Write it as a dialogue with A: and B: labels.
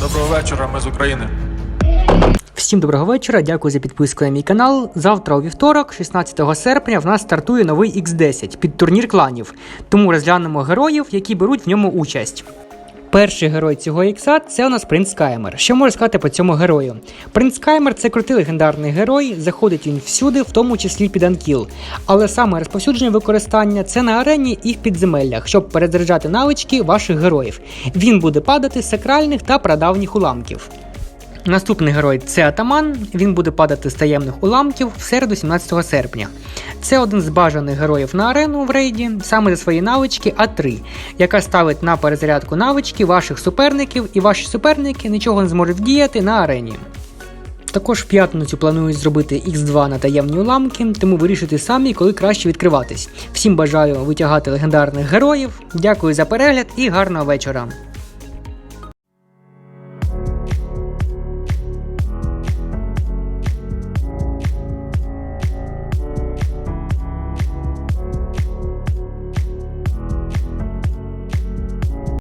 A: Доброго вечора, ми з України.
B: Всім доброго вечора, дякую за підписку на мій канал. Завтра у вівторок, 16 серпня, в нас стартує новий X10 під турнір кланів. Тому розглянемо героїв, які беруть в ньому участь. Перший герой цього ікса це у нас принц Каймер. Що можна сказати по цьому герою? Принц Каймер це крутий легендарний герой, заходить він всюди, в тому числі під анкіл. Але саме розповсюдження використання це на арені і в підземеллях, щоб перезаряджати навички ваших героїв. Він буде падати з сакральних та прадавніх уламків. Наступний герой це атаман. Він буде падати з таємних уламків в середу 17 серпня. Це один з бажаних героїв на арену в рейді, саме за свої навички А3, яка ставить на перезарядку навички ваших суперників, і ваші суперники нічого не зможуть вдіяти на арені. Також в п'ятницю планують зробити X2 на таємні уламки, тому вирішуйте самі, коли краще відкриватись. Всім бажаю витягати легендарних героїв. Дякую за перегляд і гарного вечора.